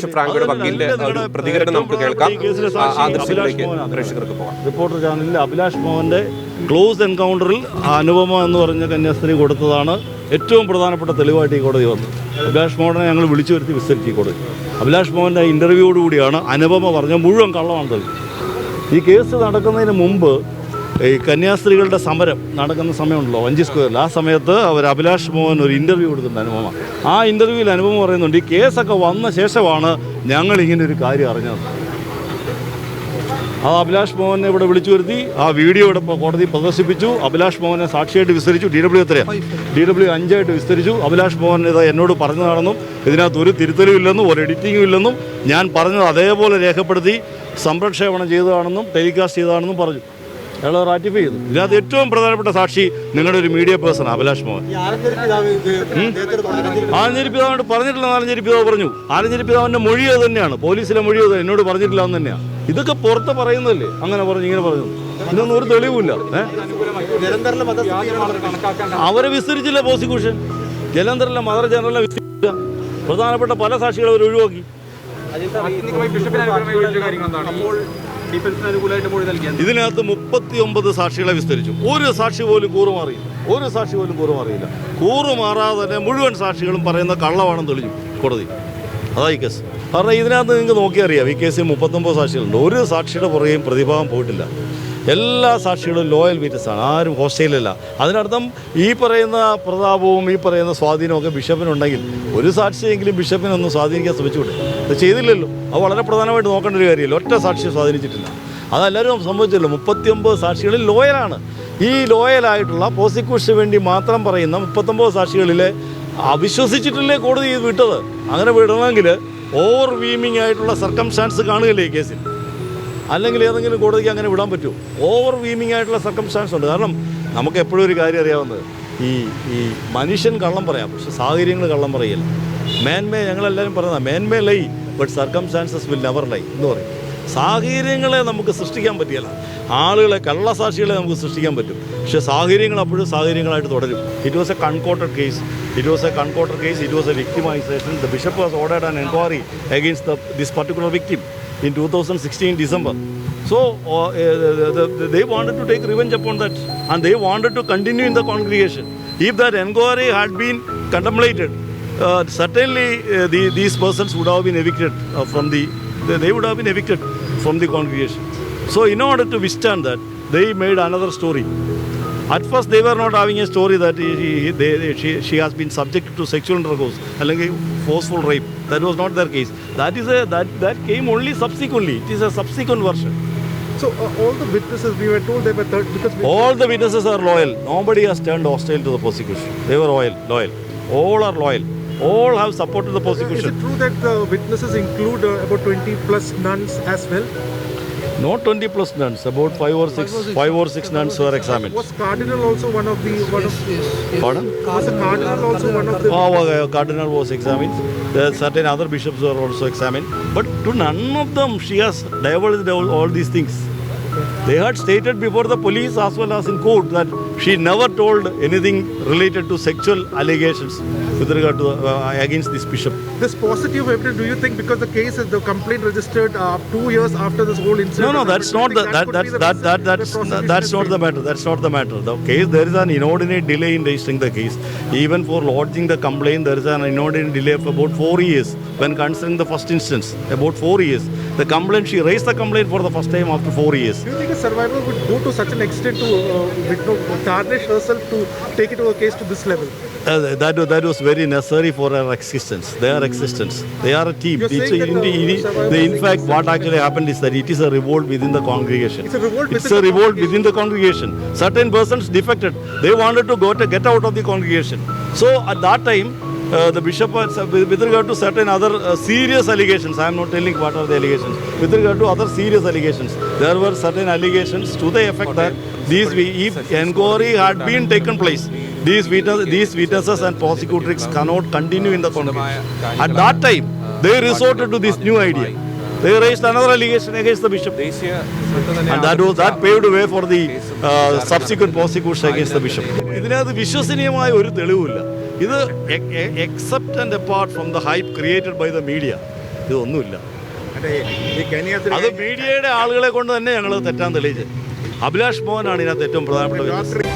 Bishop ഫ്രാങ്കോയുടെ വക്കീലിന്റെ പ്രതികരണം നമുക്ക് കേൾക്കാം. ആ, പ്രേക്ഷകർക്ക് പോകാം. റിപ്പോർട്ടർ ചാനലിൽ അഭിലാഷ് മോഹന്റെ ക്ലോസ് എൻകൗണ്ടറിൽ അനുപമ എന്ന് പറഞ്ഞ കന്യാസ്ത്രീ കൊടുത്തതാണ് ഏറ്റവും പ്രധാനപ്പെട്ട തെളിവായിട്ട് ഈ കോടതി വന്നത്. അഭിലാഷ് മോഹനെ ഞങ്ങൾ വിളിച്ചു വരുത്തി വിസ്തരിച്ച് ഈ കോടതി. അഭിലാഷ് മോഹന്റെ ഇന്റർവ്യൂയോടുകൂടിയാണ് അനുപമ പറഞ്ഞ മുഴുവൻ കള്ളമാണ് തെളിവ് ഈ കേസ് നടക്കുന്നതിന് മുമ്പ് ഈ കന്യാസ്ത്രീകളുടെ സമരം നടക്കുന്ന സമയമുണ്ടല്ലോ വഞ്ചി സ്ക്വയറിൽ. ആ സമയത്ത് അവർ അഭിലാഷ് മോഹൻ ഒരു ഇന്റർവ്യൂ കൊടുക്കുന്നുണ്ട് അനുപമ. ആ ഇന്റർവ്യൂവിൽ അനുപമ പറയുന്നുണ്ട് ഈ കേസൊക്കെ വന്ന ശേഷമാണ് ഞങ്ങൾ ഇങ്ങനെ ഒരു കാര്യം അറിഞ്ഞത്. ആ അഭിലാഷ് മോഹനെ ഇവിടെ വിളിച്ചു വരുത്തി ആ വീഡിയോ ഇവിടെ കോടതി പ്രദർശിപ്പിച്ചു. അഭിലാഷ് മോഹനെ സാക്ഷിയായിട്ട് വിസ്തരിച്ചു. ഡി ഡബ്ല്യു എത്രയാണ് ഡി ഡബ്ല്യു അഞ്ചായിട്ട് വിസ്തരിച്ചു. അഭിലാഷ് മോഹൻ ഇത് എന്നോട് പറഞ്ഞതാണെന്നും ഇതിനകത്ത് ഒരു തിരുത്തലും ഇല്ലെന്നും ഒരു എഡിറ്റിങ്ങും ഇല്ലെന്നും ഞാൻ പറഞ്ഞത് അതേപോലെ രേഖപ്പെടുത്തി സംപ്രക്ഷേപണം ചെയ്തതാണെന്നും ടെലികാസ്റ്റ് ചെയ്തതാണെന്നും പറഞ്ഞു. അയാൾ റാറ്റിഫൈ ചെയ്തു ഇതിനകത്ത് ഏറ്റവും പ്രധാനപ്പെട്ട സാക്ഷി നിങ്ങളുടെ ഒരു മീഡിയ പേഴ്സൺ അഭിലാഷ് മോഹൻ. ആലഞ്ചേരി പിതാവിനോട് പറഞ്ഞിട്ടില്ല ആലഞ്ചേരി പിതാവ് പറഞ്ഞു. ആലഞ്ചേരി പിതാവിന്റെ മൊഴി അത് തന്നെയാണ്. പോലീസിലെ മൊഴി അത് എന്നോട് പറഞ്ഞിട്ടില്ല എന്ന് തന്നെയാണ്. ഇതൊക്കെ പുറത്ത് പറയുന്നതല്ലേ? അങ്ങനെ പറഞ്ഞു ഇങ്ങനെ പറഞ്ഞു ഇതൊന്നും ഒരു തെളിവില്ല? അവരെ വിസ്തരിച്ചില്ല പ്രോസിക്യൂഷൻ? ജലന്ധറിലെ മദർ ജനറലിനെ വിസ്തരിച്ചില്ല. പ്രധാനപ്പെട്ട പല സാക്ഷികളെ അവർ ഒഴിവാക്കി. ഇതിനകത്ത് മുപ്പത്തി ഒമ്പത് സാക്ഷികളെ വിസ്തരിച്ചു. ഒരു സാക്ഷി പോലും കൂറുമാറിയില്ല ഒരു സാക്ഷി പോലും കൂറുമാറിയില്ല കൂറുമാറാതെ തന്നെ മുഴുവൻ സാക്ഷികളും പറയുന്ന കള്ളമാണെന്ന് തെളിഞ്ഞു കോടതി. അതായി കേസ്. കാരണം ഇതിനകത്ത് നിങ്ങൾക്ക് നോക്കിയറിയാം ഈ കേസിൽ മുപ്പത്തൊമ്പത് സാക്ഷികളുണ്ട്. ഒരു സാക്ഷിയുടെ പുറകെയും പ്രതിഭാഗം പോയിട്ടില്ല. എല്ലാ സാക്ഷികളും ലോയൽ വിറ്റ്നസ് ആണ് ആരും ഹോസ്റ്റലിലല്ല. അതിനർത്ഥം ഈ പറയുന്ന പ്രതാപവും ഈ പറയുന്ന സ്വാധീനവും ഒക്കെ ബിഷപ്പിനുണ്ടെങ്കിൽ ഒരു സാക്ഷിയെങ്കിലും ബിഷപ്പിനൊന്നും സ്വാധീനിക്കാൻ ശ്രമിച്ചുകൂടെ? അത് ചെയ്തില്ലല്ലോ. അത് വളരെ പ്രധാനമായിട്ട് നോക്കേണ്ട ഒരു കാര്യമല്ല? ഒറ്റ സാക്ഷിയെ സ്വാധീനിച്ചിട്ടില്ല. അതെല്ലാവരും സംഭവിച്ചല്ലോ മുപ്പത്തിയൊമ്പത് സാക്ഷികളിൽ ലോയലാണ്. ഈ ലോയലായിട്ടുള്ള പ്രോസിക്യൂഷന് വേണ്ടി മാത്രം പറയുന്ന മുപ്പത്തൊമ്പത് സാക്ഷികളിലെ അവിശ്വസിച്ചിട്ടില്ലേ കോടതി വിട്ടത്? അങ്ങനെ വിടണമെങ്കിൽ ഓവർ വീമിംഗ് ആയിട്ടുള്ള സർക്കംസ്റ്റാൻസ് കാണുകയല്ലേ ഈ കേസിൽ. അല്ലെങ്കിൽ ഏതെങ്കിലും കോടതിക്ക് അങ്ങനെ വിടാൻ പറ്റുമോ ഓവർ വീമിംഗ് ആയിട്ടുള്ള സർക്കംസ്റ്റാൻസ് ഉണ്ട്. കാരണം നമുക്ക് എപ്പോഴും ഒരു കാര്യം അറിയാവുന്നത്. ഈ ഈ മനുഷ്യൻ കള്ളം പറയാം. പക്ഷെ സാഹചര്യങ്ങൾ കള്ളം പറയില്ല. മേന്മേ ഞങ്ങളെല്ലാവരും പറയുന്നത് men may lie but circumstances will never lie എന്ന് പറയും. സാഹചര്യങ്ങളെ നമുക്ക് സൃഷ്ടിക്കാൻ പറ്റിയല്ല. ആളുകളെ കള്ളസാക്ഷികളെ നമുക്ക് സൃഷ്ടിക്കാൻ പറ്റും. പക്ഷേ സാഹചര്യങ്ങൾ അപ്പോഴും സാഹചര്യങ്ങളായിട്ട് തുടരും. It was a concocted case it was a concocted case it was a victimisation the bishop was ordered an enquiry against the this particular victim in 2016 December. So uh, uh, the, the, they wanted to take revenge upon that and they wanted to continue in the congregation. If that inquiry had been contemplated, uh, certainly uh, the, these persons would have been evicted uh, from the, they would have been evicted from the congregation. So in order to withstand that, they made another story. At first, they were not having a story that he, he- they, they- she, she has been subjected to sexual intercourse, അല്ലെങ്കിൽ forceful rape. That was not their case. That is a that that came only subsequently. It is a subsequent version. So uh, all the witnesses, we were told they were third because we, All the witnesses are loyal. Nobody has turned hostile to the prosecution. They were loyal, loyal. All are loyal. All have supported the is prosecution. it true that the witnesses include uh, about 20 plus nuns as well? Not 20 plus nuns. About five or six, five or six nuns were examined. Was Cardinal also one of the one of Pardon? was the Cardinal also one of the Oh, Cardinal was examined. There certain other bishops were also examined. But to none of them she has divulged all, all these things. They had stated before the police as well as in court that she never told anything related to sexual allegations with regard to uh, against this bishop. this positive evidence? Do you think because the case is the complaint registered uh, two years after this whole incident? No, no, that's not the that could that's be the that that the that's that's not the matter. That's not the matter. The case there is an inordinate delay in registering the case. Even for lodging the complaint, there is an inordinate delay of about four years when considering the first instance. About four years. The complaint she raised the complaint for the first time after four years. Do you think a survivor would go to such an extent to uh, with tarnish herself to take it to a case to this level? Uh, that was- that was very necessary for her existence. Their existence. They are a team. It's a- the in- in- the- in fact, what actually happened is that it is a revolt within the congregation. It's a revolt It's within a the revolt congregation. within the congregation. Certain persons defected. They wanted to go to get out of the congregation. So at that time, uh, the bishop, was, uh, with regard to certain other uh, serious allegations, I am not telling what are the allegations. With regard to other serious allegations, there were certain allegations to the effect that these, we- if inquiry had been taken place, these witness, these witnesses and prosecutors cannot continue in the congregation. At that time, they resorted to this new idea. They raised another allegation against the bishop. And that was that paved way for the uh, subsequent prosecution against the bishop. ഇതിനകത്ത് വിശ്വസനീയമായ ഒരു തെളിവില്ല ഇത് except and apart from the hype created by the media ഇതൊന്നുമില്ല അത് മീഡിയയുടെ ആളുകളെ കൊണ്ട് തന്നെ ഞങ്ങൾ തെറ്റാൻ തെളിയിച്ചത് അഭിലാഷ് മോഹനാണ് ഇതിനകത്ത് ഏറ്റവും പ്രധാനപ്പെട്ട